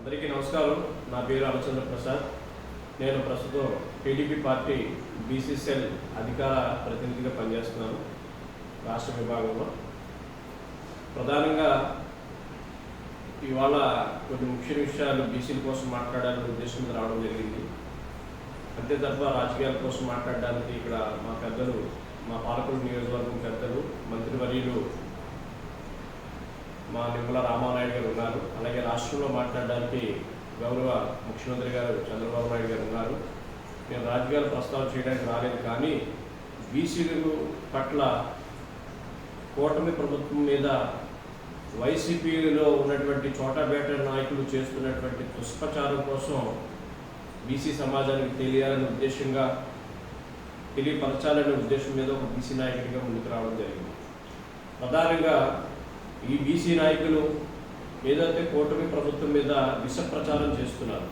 అందరికీ నమస్కారం. నా పేరు రామచంద్ర ప్రసాద్. నేను ప్రస్తుతం టీడీపీ పార్టీ బీసీసీఎల్ అధికార ప్రతినిధిగా పనిచేస్తున్నాను రాష్ట్ర విభాగంలో. ప్రధానంగా ఇవాళ కొన్ని ముఖ్య విషయాలు బీసీల కోసం మాట్లాడాలనే ఉద్దేశం రావడం జరిగింది. అంతే తప్ప రాజకీయాల కోసం మాట్లాడడానికి ఇక్కడ మా పెద్దలు మా పాలకుల నియోజకవర్గం పెద్దలు మంత్రివర్యులు మా నిమ్మల రామానాయుడు గారు ఉన్నారు. అలాగే రాష్ట్రంలో మాట్లాడడానికి గౌరవ ముఖ్యమంత్రి గారు చంద్రబాబు నాయుడు గారు ఉన్నారు. నేను రాజకీయాలు ప్రస్తావన చేయడానికి రాలేదు కానీ బీసీలు పట్ల కూటమి ప్రభుత్వం మీద వైసీపీలో ఉన్నటువంటి చోటాబేట నాయకులు చేస్తున్నటువంటి దుష్ప్రచారం కోసం బీసీ సమాజానికి తెలియాలనే ఉద్దేశంగా తెలియపరచాలనే ఉద్దేశం మీద ఒక బీసీ నాయకుడిగా ముందుకు రావడం జరిగింది. ప్రధానంగా ఈ బీసీ నాయకులు ఏదైతే కూటమి ప్రభుత్వం మీద విష ప్రచారం చేస్తున్నారు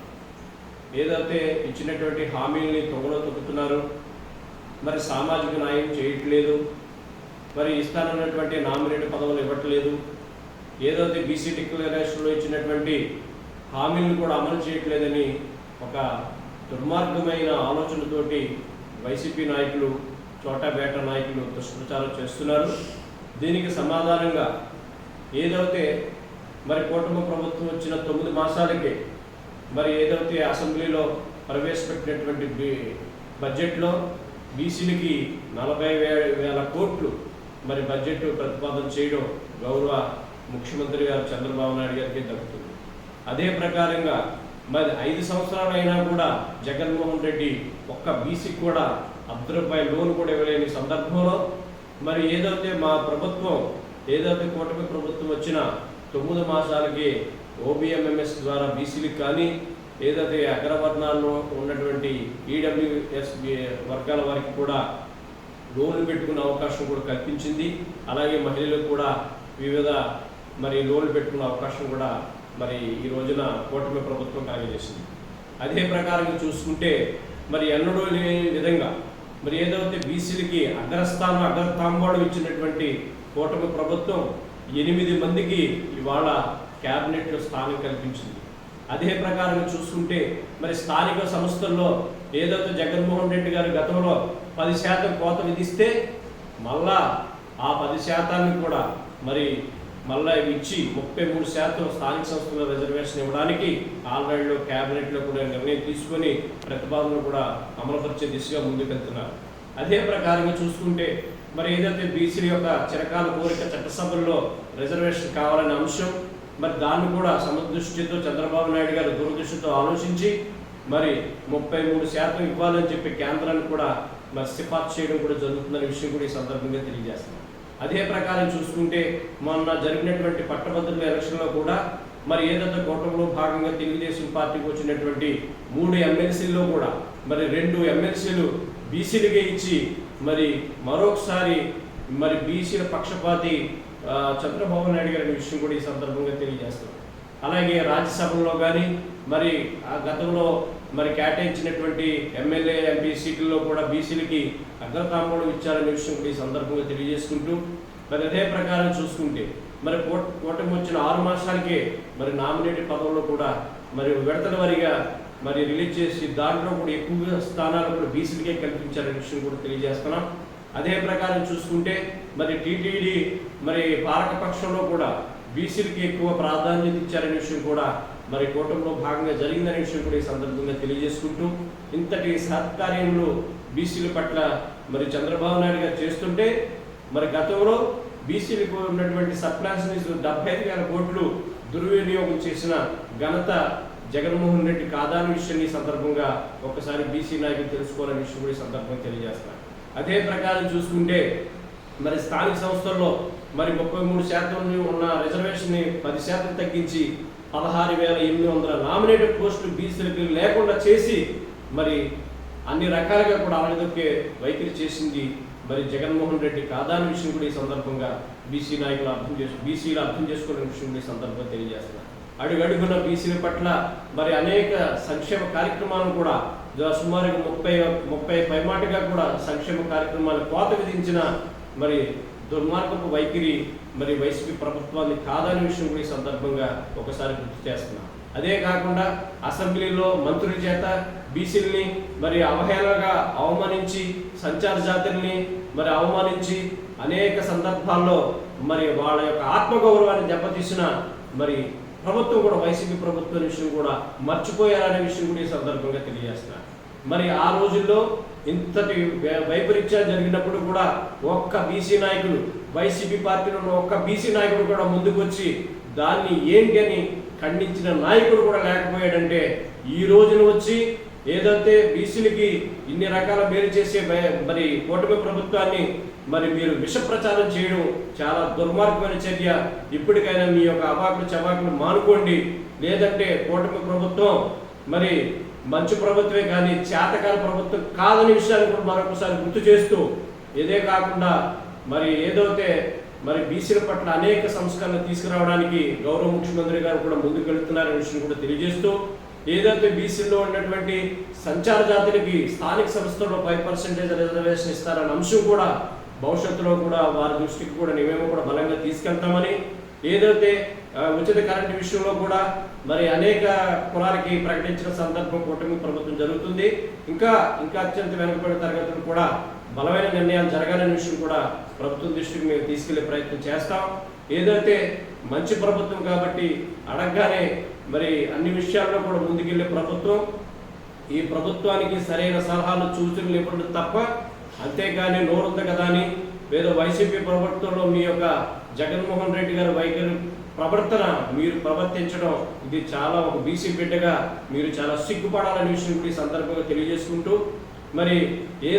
ఏదైతే ఇచ్చినటువంటి హామీల్ని తొగలో తొక్కుతున్నారు మరి సామాజిక న్యాయం చేయట్లేదు మరి ఇస్తానన్నటువంటి నామినేట్ పదవులు ఇవ్వట్లేదు ఏదైతే బీసీ డిక్లరేషన్లో ఇచ్చినటువంటి హామీలను కూడా అమలు చేయట్లేదని ఒక దుర్మార్గమైన ఆలోచనతోటి వైసీపీ నాయకులు చోటాబేట నాయకులు దుష్ప్రచారం చేస్తున్నారు. దీనికి సమాధానంగా ఏదైతే మరి కూటమి ప్రభుత్వం వచ్చిన తొమ్మిది మాసాలకే మరి ఏదైతే అసెంబ్లీలో ప్రవేశపెట్టినటువంటి బడ్జెట్లో బీసీలకి నలభై వే- వేల కోట్లు మరి బడ్జెట్ ప్రతిపాదన చేయడం గౌరవ ముఖ్యమంత్రి గారు చంద్రబాబు నాయుడు గారికి దక్కుతుంది అదే ప్రకారంగా మరి ఐదు సంవత్సరాలు అయినా కూడా జగన్మోహన్ రెడ్డి ఒక్క బీసీకి కూడా అర్ధ రూపాయల లోన్ కూడా ఇవ్వలేని సందర్భంలో మరి ఏదైతే మా ప్రభుత్వం ఏదైతే కూటమి ప్రభుత్వం వచ్చిన తొమ్మిది మాసాలకి ఓబిఎంఎంఎస్ ద్వారా బీసీలకు కానీ ఏదైతే అగ్రవర్ణాల్లో ఉన్నటువంటి ఈడబ్ల్యూఎస్ వర్గాల వారికి కూడా లోన్లు పెట్టుకునే అవకాశం కూడా కల్పించింది. అలాగే మహిళలకు కూడా వివిధ మరి లోన్లు పెట్టుకునే అవకాశం కూడా మరి ఈ రోజున కూటమి ప్రభుత్వం కలిగజేసింది. అదే ప్రకారంగా చూసుకుంటే మరి ఎన్నడూ లేని విధంగా మరి ఏదైతే బీసీలకి అగ్రస్థానం అగ్రతాంబోళం ఇచ్చినటువంటి కూటమి ప్రభుత్వం ఎనిమిది మందికి ఇవాళ క్యాబినెట్లో స్థానం కల్పించింది. అదే ప్రకారంగా చూసుకుంటే మరి స్థానిక సంస్థల్లో ఏదైతే జగన్మోహన్ రెడ్డి గారు గతంలో పది శాతం కోత విధిస్తే మళ్ళా ఆ పది శాతాన్ని కూడా మరి మళ్ళా ఇచ్చి ముప్పై మూడు శాతం స్థానిక సంస్థల రిజర్వేషన్ ఇవ్వడానికి ఆల్రెడీలో క్యాబినెట్లో కూడా నిర్ణయం తీసుకొని ప్రతిపాదనలు కూడా అమలుపరిచే దిశగా ముందుకెళ్తున్నారు. అదే ప్రకారంగా చూసుకుంటే మరి ఏదైతే బీసీల యొక్క చిరకాల కోరిక చట్టసభల్లో రిజర్వేషన్ కావాలనే అంశం మరి దాన్ని కూడా సమదృష్టితో చంద్రబాబు నాయుడు గారు దూరదృష్టితో ఆలోచించి మరి ముప్పై మూడు శాతం ఇవ్వాలని చెప్పి కేంద్రాన్ని కూడా మరి సిఫార్సు చేయడం కూడా జరుగుతుందనే విషయం కూడా ఈ సందర్భంగా తెలియజేస్తున్నాం. అదే ప్రకారం చూసుకుంటే మొన్న జరిగినటువంటి పట్టభద్రుల ఎలక్షన్లో కూడా మరి ఏదైతే కూటమిలో భాగంగా తెలుగుదేశం పార్టీకి వచ్చినటువంటి మూడు ఎమ్మెల్సీల్లో కూడా మరి రెండు ఎమ్మెల్సీలు బీసీలుగా ఇచ్చి మరి మరొకసారి మరి బీసీల పక్షపాతి చంద్రబాబు నాయుడు గారి విషయం కూడా ఈ సందర్భంగా తెలియజేస్తున్నాం అలాగే రాజ్యసభలో కానీ మరి ఆ గతంలో మరి కేటాయించినటువంటి ఎమ్మెల్యే ఎంపీ సీట్లలో కూడా బీసీలకి అగ్రతాంబూలం ఇచ్చారనే విషయం కూడా ఈ సందర్భంగా తెలియజేసుకుంటూ మరి అదే ప్రకారం చూసుకుంటే మరి కోట- కూటమి వచ్చిన ఆరు మాసాలకే మరి నామినేటెడ్ పదవుల్లో కూడా మరి విడతల వారిగా మరి రిలీజ్ చేసి దాంట్లో కూడా ఎక్కువగా స్థానాలు కూడా బీసీలకే కల్పించారనే విషయం కూడా తెలియజేస్తున్నాం. అదే ప్రకారం చూసుకుంటే మరి టీటీడీ మరి పాలకపక్షంలో కూడా బీసీలకి ఎక్కువ ప్రాధాన్యత ఇచ్చారనే విషయం కూడా మరి కూటమిలో భాగంగా జరిగిందనే విషయం కూడా ఈ సందర్భంగా తెలియజేసుకుంటూ ఇంతటి సత్కార్యంలో బీసీల పట్ల మరి చంద్రబాబు నాయుడు గారు చేస్తుంటే మరి గతంలో బీసీలకు ఉన్నటువంటి సప్లాన్స్ డెబ్బై ఐదు వేల కోట్లు దుర్వినియోగం చేసిన ఘనత జగన్మోహన్ రెడ్డి కాదాని విషయం ఈ సందర్భంగా ఒకసారి బీసీ నాయకులు తెలుసుకోవాలనే విషయం కూడా సందర్భంగా తెలియజేస్తారు అదే ప్రకారం చూసుకుంటే మరి స్థానిక సంస్థల్లో మరి ముప్పై మూడు శాతం ఉన్న రిజర్వేషన్ని పది శాతం తగ్గించి పదహారు వేల ఎనిమిది వందల నామినేటెడ్ పోస్టులు బీసీలకు లేకుండా చేసి మరి అన్ని రకాలుగా కూడా అలగదొక్కే వైఖరి చేసింది మరి జగన్మోహన్ రెడ్డి కాదాని విషయం కూడా ఈ సందర్భంగా బీసీ నాయకులు అర్థం చేసు బీసీలు అర్థం చేసుకోలేని విషయం కూడా ఈ సందర్భంగా తెలియజేస్తున్నారు. అడుగడుగున బీసీల పట్ల మరి అనేక సంక్షేమ కార్యక్రమాలను కూడా సుమారు సుమారుగా ముప్పై ముప్పై పైమాటిగా కూడా సంక్షేమ కార్యక్రమాలు కోత విధించిన మరి దుర్మార్గపు వైఖరి మరి వైసీపీ ప్రభుత్వాన్ని కాదని విషయం కూడా ఈ సందర్భంగా ఒకసారి గుర్తు చేస్తున్నాను అదే కాకుండా అసెంబ్లీలో మంత్రుల చేత బీసీలని మరి అవహేళనగా అవమానించి సంచార జాతుల్ని మరి అవమానించి అనేక సందర్భాల్లో మరి వాళ్ళ యొక్క ఆత్మగౌరవాన్ని దెబ్బతీసిన మరి ప్రభుత్వం కూడా వైసీపీ ప్రభుత్వం విషయం కూడా మర్చిపోయారనే విషయం కూడా ఈ సందర్భంగా తెలియజేస్తున్నారు. మరి ఆ రోజుల్లో ఇంతటి వైపరీత్యాలు జరిగినప్పుడు కూడా ఒక్క బీసీ నాయకుడు వైసీపీ పార్టీలో ఉన్న ఒక్క బీసీ నాయకుడు కూడా ముందుకు వచ్చి దాన్ని ఏంటి అని ఖండించిన నాయకుడు కూడా లేకపోయాడంటే ఈ రోజున వచ్చి ఏదైతే బీసీలకి ఇన్ని రకాల మేలు చేసే మరి కూటమి ప్రభుత్వాన్ని మరి మీరు విష ప్రచారం చేయడం చాలా దుర్మార్గమైన చర్య. ఇప్పటికైనా మీ యొక్క అవాకులు చవాకులు మానుకోండి. లేదంటే కూటమి ప్రభుత్వం మరి మంచి ప్రభుత్వమే కానీ చేతకాల ప్రభుత్వం కాదని విషయాన్ని కూడా మరొకసారి గుర్తు చేస్తూ ఇదే కాకుండా మరి ఏదైతే మరి బీసీల పట్ల అనేక సంస్కరణలు తీసుకురావడానికి గౌరవ ముఖ్యమంత్రి గారు కూడా ముందుకు వెళుతున్నారనే విషయం కూడా తెలియజేస్తూ ఏదైతే బీసీలో ఉన్నటువంటి సంచార జాతులకి స్థానిక సంస్థల్లో ఫైవ్ పర్సెంటేజ్ రిజర్వేషన్ ఇస్తారన్న అంశం కూడా భవిష్యత్తులో కూడా వారి దృష్టికి కూడా మేమేమో కూడా బలంగా తీసుకెళ్తామని ఏదైతే ఉచిత కరెంటు విషయంలో కూడా మరి అనేక కులాలకి ప్రకటించిన సందర్భం కూటమి ప్రభుత్వం జరుగుతుంది. ఇంకా ఇంకా అత్యంత వెనుకబడిన తరగతులు కూడా బలమైన నిర్ణయాలు జరగాలనే విషయం కూడా ప్రభుత్వం దృష్టికి మేము తీసుకెళ్ళే ప్రయత్నం చేస్తాం. ఏదైతే మంచి ప్రభుత్వం కాబట్టి అడగగానే మరి అన్ని విషయాల్లో కూడా ముందుకెళ్ళే ప్రభుత్వం ఈ ప్రభుత్వానికి సరైన సలహాలు సూచనలు ఇవ్వడం తప్ప అంతేగాని నోరుంది కదా అని వేరే వైసీపీ ప్రభుత్వంలో మీ యొక్క జగన్మోహన్ రెడ్డి గారి వైఖరి ప్రవర్తన మీరు ప్రవర్తించడం ఇది చాలా ఒక బీసీ బిడ్డగా మీరు చాలా సిగ్గుపడాలనే విషయం ఈ సందర్భంగా తెలియజేసుకుంటూ మరి ఏ